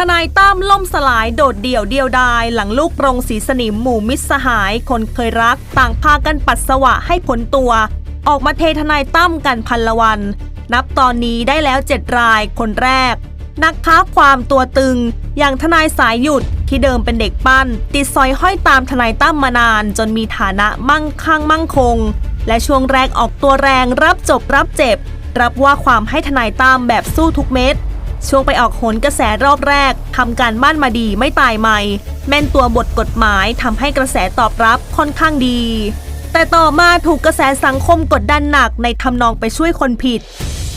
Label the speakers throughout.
Speaker 1: ทนายตั้มล่มสลายโดดเดี่ยวเดียวดาย หลังลูกปรงสีสนิมหมู่มิตรสหาย คนเคยรัก ต่างพากันปัสสาวะให้ผลตัว ออกมาเททนายตั้มกันพันละวัน นับตอนนี้ได้แล้วเจ็ดรายคนแรก นักค้าความตัวตึง อย่างทนายสายหยุดที่เดิมเป็นเด็กปั้น ติดซอยห้อยตามทนายตั้มมานาน จนมีฐานะมั่งคั่งมั่งคง และช่วงแรกออกตัวแรงรับจบรับเจ็บ รับว่าความให้ทนายตั้มแบบสู้ทุกเม็ด ช่วงไปออกโหนกระแสรอบแรกทำการบ้านมาดีไม่ตายใหม่ แม่นตัวบทกฎหมายทำให้กระแสตอบรับค่อนข้างดี แต่ต่อมาถูกกระแสสังคมกดดันหนักในทำนองไปช่วยคนผิด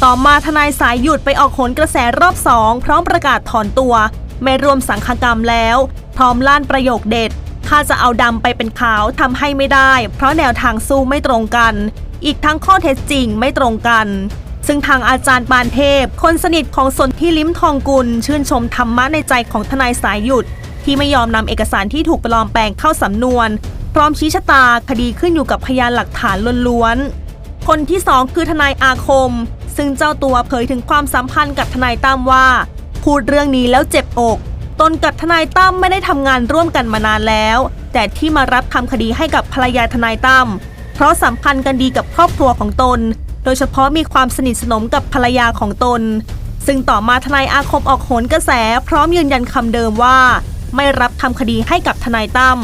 Speaker 1: ต่อมาทนายสายหยุดไปออกโหนกระแสรอบสองพร้อมประกาศถอนตัวไม่รวมสังฆกรรมแล้ว พร้อมล่านประโยคเด็ดถ้าจะเอาดำไปเป็นขาวทำให้ไม่ได้ เพราะแนวทางสู้ไม่ตรงกัน อีกทั้งข้อเท็จจริงไม่ตรงกัน ซึ่งทางอาจารย์ปานเทพ คนสนิทของสนที่ลิ้มทองกุล ชื่นชมธรรมะในใจของทนายสายหยุด ที่ไม่ยอมนำเอกสารที่ถูกปลอมแปลงเข้าสำนวน พร้อมชี้ชะตาคดีขึ้นอยู่กับพยานหลักฐานล้วนๆ คนที่สองคือทนายอาคม ซึ่งเจ้าตัวเผยถึงความสัมพันธ์กับทนายตั้มว่า พูดเรื่องนี้แล้วเจ็บอก ตนกับทนายตั้มไม่ได้ทำงานร่วมกันมานานแล้ว แต่ที่มารับทำคดีให้กับภรรยาทนายตั้มเพราะสัมพันธ์กันดีกับครอบครัวของตน ดยเฉพาะมีความสนิทสนมกับภรรยาของตน ซึ่งต่อมาทนายอาคมออกโหนกระแส พร้อมยืนยันคำเดิมว่า ไม่รับทำคดีให้กับทนายตั้ม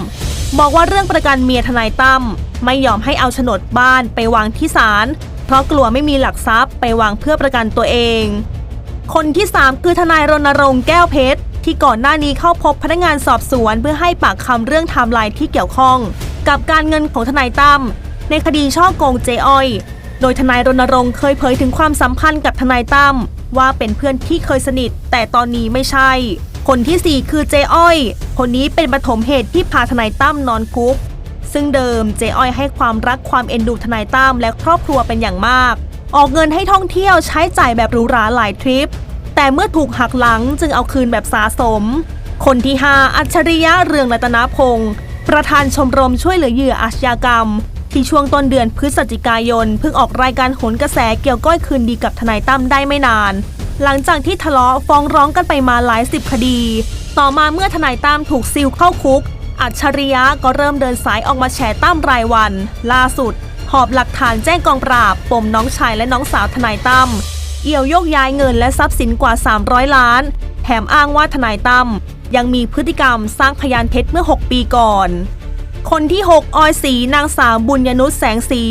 Speaker 1: บอกว่าเรื่องประกันเมียทนายตั้มไม่ยอมให้เอาโฉนดบ้านไปวางที่ศาลเพราะกลัวไม่มีหลักทรัพย์ไปวางเพื่อประกันตัวเอง คนที่ 3 คือทนายรณรงค์แก้วเพชรที่ก่อนหน้านี้เข้าพบพนักงานสอบสวนเพื่อให้ปากคำเรื่องไทม์ไลน์ที่เกี่ยวข้อง กับการเงินของทนายตั้มในคดีช่อโกงเจอ้อย โดยทนายรณรงค์เคยเผยถึงความสัมพันธ์กับทนายตั้มว่าเป็นเพื่อนที่เคยสนิท แต่ตอนนี้ไม่ใช่ คนทีสี่4 คือเจอ้อย คนนี้เป็นปฐมเหตุที่พาทนายตั้มนอนคุก ซึ่งเดิมเจอ้อยให้ความรักความเอ็นดูทนายตั้มและครอบครัวเป็นอย่างมาก ออกเงินให้ท่องเที่ยวใช้จ่ายแบบหรูหราหลายทริป แต่เมื่อถูกหักหลังจึงเอาคืนแบบสาสม คนที่ 5 อัจฉริยะเรืองรัตนพงศ์ประธานชมรมช่วยเหลือเหยื่ออาชญากรรม ที่ช่วงต้นเดือนพฤศจิกายน เพิ่งออกรายการโหนกระแสเกี่ยวก้อยคืนดีกับทนายตั้มได้ไม่นาน หลังจากที่ทะเลาะฟ้องร้องกันไปมาหลายสิบคดี ต่อมาเมื่อทนายตั้มถูกซิลเข้าคุก อัจฉริยะก็เริ่มเดินสายออกมาแฉตั้มรายวัน ล่าสุด หอบหลักฐานแจ้งกองปราบปมน้องชายและน้องสาวทนายตั้มเอี่ยวโยกย้ายเงินและทรัพย์สินกว่า 300 ล้าน แถมอ้างว่าทนายตั้มยังมีพฤติกรรมสร้างพยานเท็จเมื่อ 6 ปีก่อน คนที่ 6 ออยสีนางสาวบุญยนุษแสงสี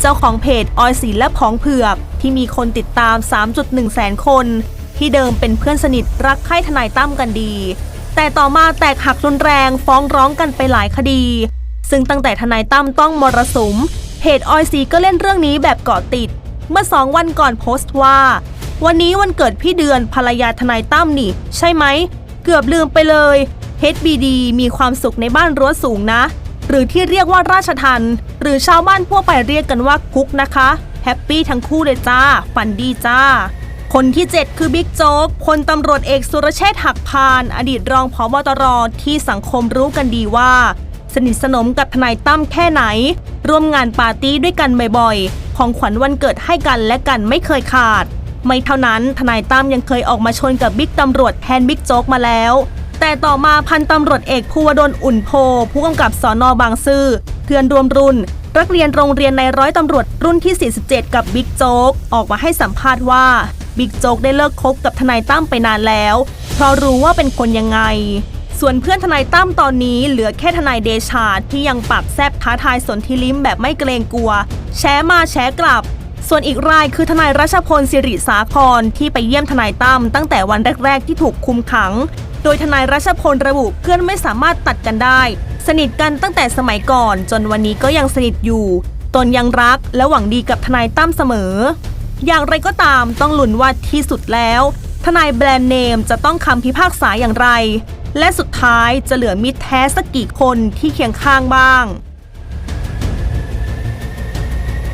Speaker 1: เจ้าของเพจออยสีและผองเผือก ที่มีคนติดตาม 3.1 แสนคน ที่เดิมเป็นเพื่อนสนิทรักใคร่ทนายตั้มกันดี แต่ต่อมาแตกหักรุนแรงฟ้องร้องกันไปหลายคดี ซึ่งตั้งแต่ทนายตั้มต้องมรสุมเพจออยซีก็เล่นเรื่องนี้แบบเกาะติด เมื่อสองวันก่อนโพสต์ว่า วันนี้วันเกิดพี่เดือนภรรยาทนายตั้มนี่ ใช่ไหม เกือบลืมไปเลย HBD มีความสุขในบ้านรั้วสูงนะ หรือที่เรียกว่าราชทันหรือชาวบ้านทั่วไปเรียกกันว่าคุกนะคะ แฮปปี้ทั้งคู่เลยจ้า ฝันดีจ้า คนที่ 7 คือบิ๊กโจ๊กพลตำรวจเอกสุรเชษฐ์หักพาน อดีตรองผบตรที่สังคมรู้กันดีว่า สนิทสนมกับทนายตั้มแค่ไหน ร่วมงานปาร์ตี้ด้วยกันบ่อยๆ ของขวัญวันเกิดให้กันและกันไม่เคยขาด ไม่เท่านั้นทนายตั้มยังเคยออกมาชนกับบิ๊กตำรวจแทนบิ๊กโจ๊กมาแล้ว แต่ต่อมาพันตำรวจเอกภูวดลอุ่นโพ ผู้กำกับสอนอบางซื่อเพื่อนรวมรุ่นนักเรียนโรงเรียนในร้อยตำรวจรุ่นที่ 47 กับบิ๊กโจ๊กออกมาให้สัมภาษณ์ว่าบิ๊กโจ๊กได้เลิกคบกับทนายตั้มไปนานแล้ว เพราะรู้ว่าเป็นคนยังไง ส่วนเพื่อนทนายตั้มตอนนี้เหลือแค่ทนายเดชาที่ยังปากแซบท้าทายสนธิลิ้มแบบไม่เกรงกลัว แช้มาแช้กลับ ส่วนอีกรายคือทนายรัชพลสิริสาครที่ไปเยี่ยมทนายตั้มตั้งแต่วันแรก ๆ ที่ถูกคุมขัง โดยทนายรัชพลระบุเพื่อนไม่สามารถตัดกันได้ สนิทกันตั้งแต่สมัยก่อน จนวันนี้ก็ยังสนิทอยู่ ตนยังรักและหวังดีกับทนายตั้มเสมอ อย่างไรก็ตามต้องลุ้นว่าที่สุดแล้ว ทนายแบรนด์เนมจะต้องคำพิพากษาอย่างไร และสุดท้ายจะเหลือมิตรแท้สักกี่คนที่เคียงข้างบ้าง